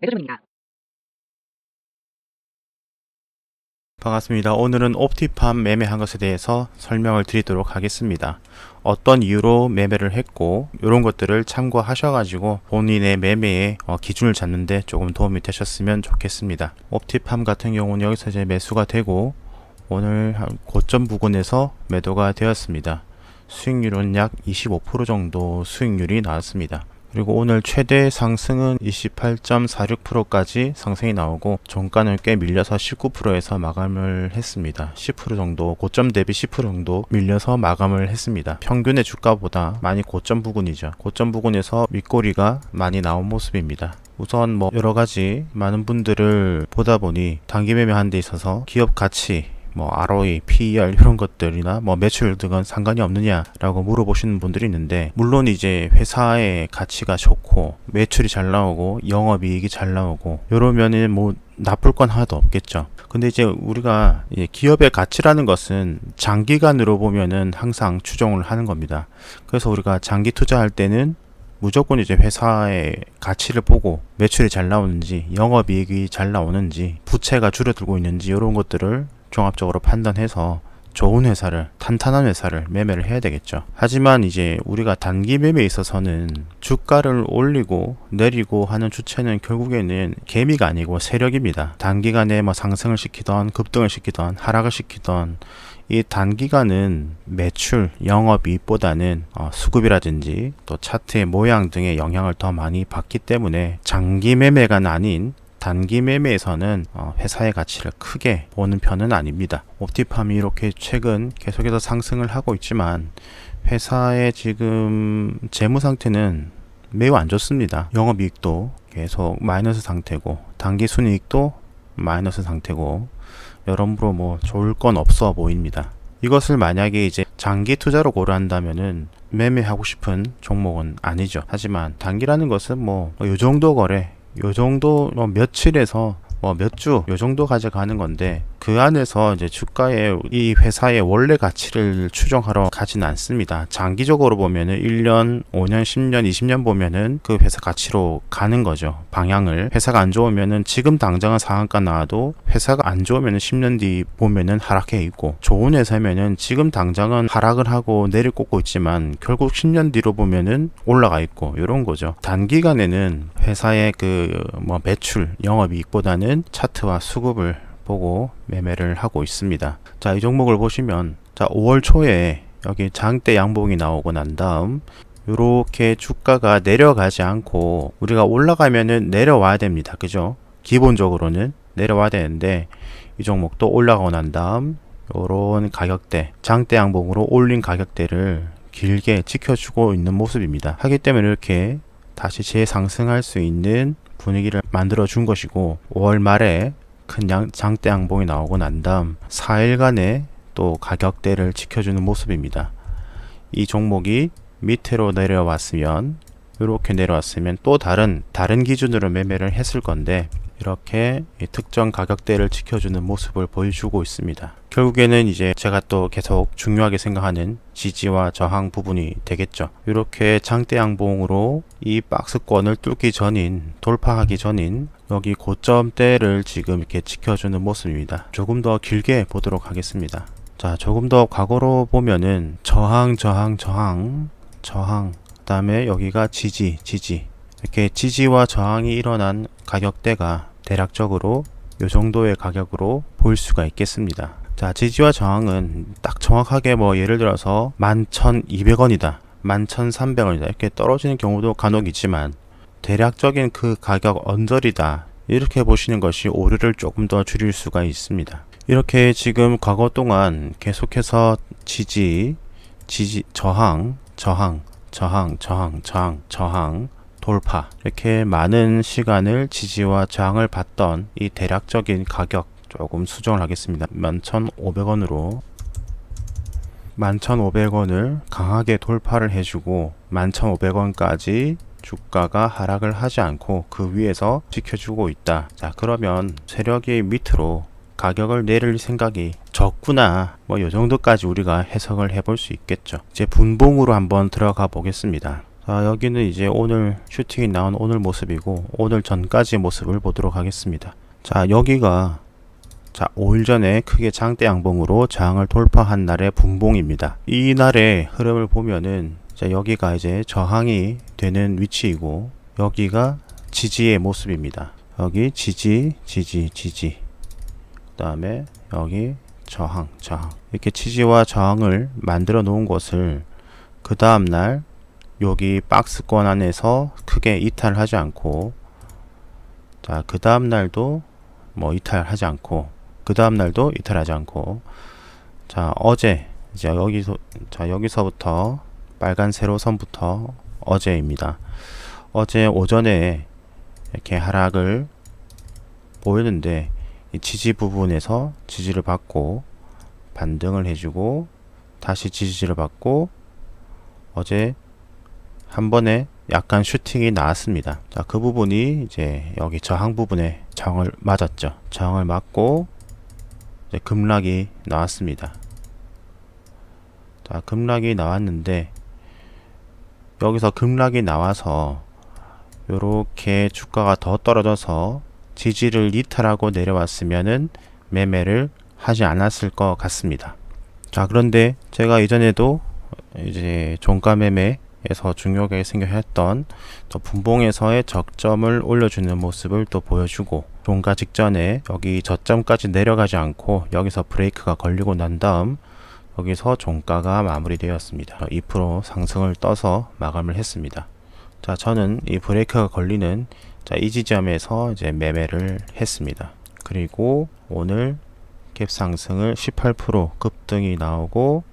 매도중입니다. 반갑습니다. 오늘은 옵티팜 매매한 것에 대해서 설명을 드리도록 하겠습니다. 어떤 이유로 매매를 했고 이런 것들을 참고하셔가지고 본인의 매매의 어, 기준을 잡는데 조금 도움이 되셨으면 좋겠습니다. 옵티팜 같은 경우는 여기서 이제 매수가 되고 오늘 한 고점 부근에서 매도가 되었습니다. 수익률은 약 25% 정도 수익률이 나왔습니다. 그리고 오늘 최대 상승은 28.46%까지 상승이 나오고 종가는 꽤 밀려서 19%에서 마감을 했습니다. 10% 정도 고점 대비 10% 정도 밀려서 마감을 했습니다. 평균의 주가보다 많이 고점 부근이죠. 고점 부근에서 윗꼬리가 많이 나온 모습입니다. 우선 뭐 여러 가지 많은 분들을 보다 보니 단기 매매하는 데 있어서 기업 가치 뭐 ROE, PER 이런 것들이나 뭐 매출 등은 상관이 없느냐라고 물어보시는 분들이 있는데 물론 이제 회사의 가치가 좋고 매출이 잘 나오고 영업이익이 잘 나오고 이러면은 뭐 나쁠 건 하나도 없겠죠. 근데 이제 우리가 기업의 가치라는 것은 장기간으로 보면은 항상 추정을 하는 겁니다. 그래서 우리가 장기 투자할 때는 무조건 이제 회사의 가치를 보고 매출이 잘 나오는지 영업이익이 잘 나오는지 부채가 줄어들고 있는지 이런 것들을 종합적으로 판단해서 좋은 회사를 탄탄한 회사를 매매를 해야 되겠죠. 하지만 이제 우리가 단기 매매에 있어서는 주가를 올리고 내리고 하는 주체는 결국에는 개미가 아니고 세력입니다. 단기간에 뭐 상승을 시키던 급등을 시키던 하락을 시키던 이 단기간은 매출, 영업이익보다는 어, 수급이라든지 또 차트의 모양 등의 영향을 더 많이 받기 때문에 장기 매매가 아닌 단기 매매에서는 어, 회사의 가치를 크게 보는 편은 아닙니다. 옵티팜이 이렇게 최근 계속해서 상승을 하고 있지만 회사의 지금 재무 상태는 매우 안 좋습니다. 영업이익도 계속 마이너스 상태고 단기 순이익도 마이너스 상태고 여러모로 뭐 좋을 건 없어 보입니다. 이것을 만약에 이제 장기 투자로 고려한다면은 매매하고 싶은 종목은 아니죠. 하지만 단기라는 것은 뭐 요 정도 거래, 요 정도 뭐 며칠에서 뭐 몇 주 요 정도 가져가는 건데 그 안에서 이제 주가의 이 회사의 원래 가치를 추정하러 가진 않습니다. 장기적으로 보면은 1년, 5년, 10년, 20년 보면은 그 회사 가치로 가는 거죠. 방향을. 회사가 안 좋으면은 지금 당장은 상한가 나와도 회사가 안 좋으면은 10년 뒤 보면은 하락해 있고 좋은 회사면은 지금 당장은 하락을 하고 내리 꽂고 있지만 결국 10년 뒤로 보면은 올라가 있고 이런 거죠. 단기간에는 회사의 그 뭐 매출, 영업이익보다는 차트와 수급을 보고 매매를 하고 있습니다. 자, 이 종목을 보시면 자, 5월 초에 여기 장대 양봉이 나오고 난 다음 이렇게 주가가 내려가지 않고 우리가 올라가면은 내려와야 됩니다. 그죠? 기본적으로는 내려와야 되는데 이 종목도 올라가고 난 다음 요런 가격대 장대 양봉으로 올린 가격대를 길게 지켜주고 있는 모습입니다. 하기 때문에 이렇게 다시 재상승할 수 있는 분위기를 만들어 준 것이고 5월 말에 큰 양, 장대 양봉이 나오고 난 다음 4일간의 또 가격대를 지켜주는 모습입니다. 이 종목이 밑으로 내려왔으면 이렇게 내려왔으면 또 다른 다른 기준으로 매매를 했을 건데 이렇게 이 특정 가격대를 지켜주는 모습을 보여주고 있습니다. 결국에는 이제 제가 또 계속 중요하게 생각하는 지지와 저항 부분이 되겠죠. 이렇게 장대 양봉으로 이 박스권을 뚫기 전인 돌파하기 전인 여기 고점대를 지금 이렇게 지켜주는 모습입니다. 조금 더 길게 보도록 하겠습니다. 자, 조금 더 과거로 보면은 저항, 저항, 저항, 저항, 그 다음에 여기가 지지, 지지. 이렇게 지지와 저항이 일어난 가격대가 대략적으로 이 정도의 가격으로 보일 수가 있겠습니다. 자, 지지와 저항은 딱 정확하게 뭐 예를 들어서 11,200원이다. 11,300원이다. 이렇게 떨어지는 경우도 간혹 있지만 대략적인 그 가격 언저리다. 이렇게 보시는 것이 오류를 조금 더 줄일 수가 있습니다. 이렇게 지금 과거 동안 계속해서 지지, 지지, 저항, 저항, 저항, 저항, 저항, 저항, 돌파 이렇게 많은 시간을 지지와 저항을 받던 이 대략적인 가격 조금 수정을 하겠습니다. 11,500원으로 11,500원을 강하게 돌파를 해주고 11,500원까지 주가가 하락을 하지 않고 그 위에서 지켜주고 있다. 자, 그러면 세력이 밑으로 가격을 내릴 생각이 적구나. 뭐, 요 정도까지 우리가 해석을 해볼 수 있겠죠. 이제 분봉으로 한번 들어가 보겠습니다. 자, 여기는 이제 오늘 슈팅이 나온 오늘 모습이고 오늘 전까지 모습을 보도록 하겠습니다. 자, 여기가 자, 5일 전에 크게 장대 양봉으로 저항을 돌파한 날의 분봉입니다. 이 날의 흐름을 보면은 자, 여기가 이제 저항이 되는 위치이고 여기가 지지의 모습입니다. 여기 지지, 지지, 지지. 그 다음에 여기 저항, 저항. 이렇게 지지와 저항을 만들어 놓은 것을 그 다음 날 여기 박스권 안에서 크게 이탈하지 않고 자, 그 다음 날도 뭐 이탈하지 않고 그 다음 날도 이탈하지 않고 자, 어제 이제 여기서 자, 여기서부터 빨간 세로선부터 어제입니다. 어제 오전에 이렇게 하락을 보였는데 이 지지 부분에서 지지를 받고 반등을 해주고 다시 지지를 받고 어제 한 번에 약간 슈팅이 나왔습니다. 자, 그 부분이 이제 여기 저항 부분에 저항을 맞았죠. 저항을 맞고 이제 급락이 나왔습니다. 자, 급락이 나왔는데 여기서 급락이 나와서 요렇게 주가가 더 떨어져서 지지를 이탈하고 내려왔으면은 매매를 하지 않았을 것 같습니다. 자, 그런데 제가 이전에도 이제 종가 매매에서 중요하게 생각했던 또 분봉에서의 적점을 올려주는 모습을 또 보여주고 종가 직전에 여기 저점까지 내려가지 않고 여기서 브레이크가 걸리고 난 다음 여기서 종가가 마무리되었습니다. 2% 상승을 떠서 마감을 했습니다. 자, 저는 이 브레이크가 걸리는 자, 이 지점에서 이제 매매를 했습니다. 그리고 오늘 갭 상승을 18% 급등이 나오고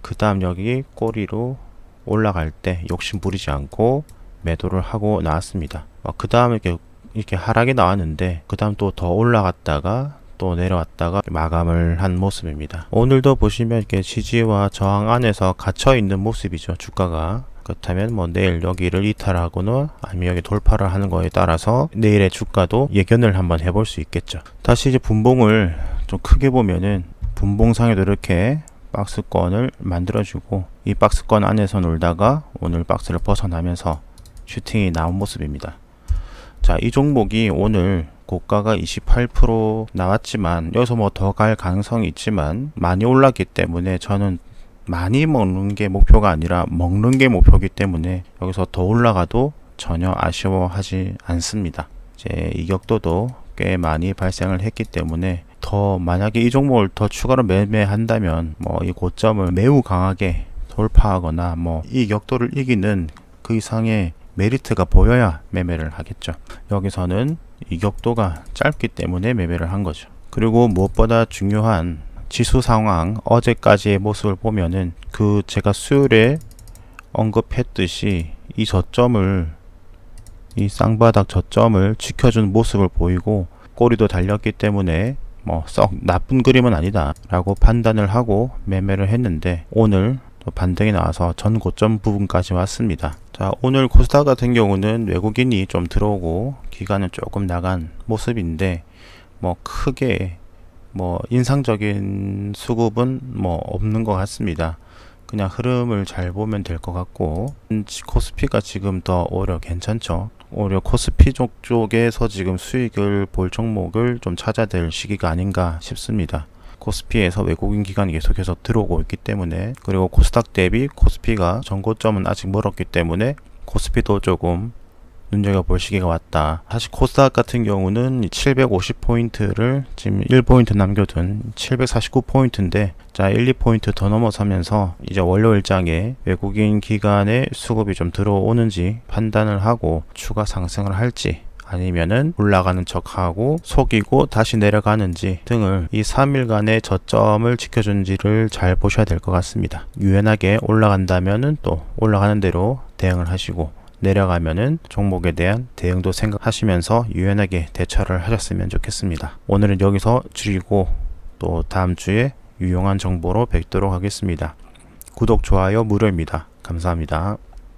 그 다음 여기 꼬리로 올라갈 때 욕심 부리지 않고 매도를 하고 나왔습니다. 어, 그 다음 이렇게 이렇게 하락이 나왔는데 그 다음 또 더 올라갔다가 또 내려왔다가 마감을 한 모습입니다. 오늘도 보시면 이렇게 지지와 저항 안에서 갇혀 있는 모습이죠. 주가가 그렇다면 뭐 내일 여기를 이탈하거나 아니면 여기 돌파를 하는 거에 따라서 내일의 주가도 예견을 한번 해볼 수 있겠죠. 다시 이제 분봉을 좀 크게 보면은 분봉상에도 이렇게 박스권을 만들어주고 이 박스권 안에서 놀다가 오늘 박스를 벗어나면서 슈팅이 나온 모습입니다. 자, 이 종목이 오늘 고가가 28% 나왔지만 여기서 뭐 더 갈 가능성이 있지만 많이 올랐기 때문에 저는 많이 먹는 게 목표가 아니라 먹는 게 목표이기 때문에 여기서 더 올라가도 전혀 아쉬워하지 않습니다. 이제 이격도도 꽤 많이 발생을 했기 때문에 더 만약에 이 종목을 더 추가로 매매한다면 뭐 이 고점을 매우 강하게 돌파하거나 뭐 이 격도를 이기는 그 이상의 메리트가 보여야 매매를 하겠죠. 여기서는 이 격도가 짧기 때문에 매매를 한 거죠. 그리고 무엇보다 중요한 지수 상황 어제까지의 모습을 보면은 그 제가 수요일에 언급했듯이 이 저점을 이 쌍바닥 저점을 지켜준 모습을 보이고 꼬리도 달렸기 때문에 뭐 썩 나쁜 그림은 아니다 라고 판단을 하고 매매를 했는데 오늘 또 반등이 나와서 전 고점 부분까지 왔습니다. 자, 오늘 코스닥 같은 경우는 외국인이 좀 들어오고 기간은 조금 나간 모습인데 뭐 크게 뭐 인상적인 수급은 뭐 없는 것 같습니다. 그냥 흐름을 잘 보면 될 것 같고 코스피가 지금 더 오히려 괜찮죠. 오히려 코스피 쪽 쪽에서 지금 수익을 볼 종목을 좀 찾아야 될 시기가 아닌가 싶습니다. 코스피에서 외국인 기관이 계속해서 들어오고 있기 때문에 그리고 코스닥 대비 코스피가 전고점은 아직 멀었기 때문에 코스피도 조금 눈여겨볼 시기가 왔다. 사실 코스닥 같은 경우는 750포인트를 지금 1포인트 남겨둔 749포인트인데 자 1, 2포인트 더 넘어서면서 이제 월요 일장에 외국인 기관의 수급이 좀 들어오는지 판단을 하고 추가 상승을 할지 아니면은 올라가는 척하고 속이고 다시 내려가는지 등을 이 3일간의 저점을 지켜준지를 잘 보셔야 될 것 같습니다. 유연하게 올라간다면은 또 올라가는 대로 대응을 하시고 내려가면은 종목에 대한 대응도 생각하시면서 유연하게 대처를 하셨으면 좋겠습니다. 오늘은 여기서 줄이고 또 다음 주에 유용한 정보로 뵙도록 하겠습니다. 구독, 좋아요 무료입니다. 감사합니다.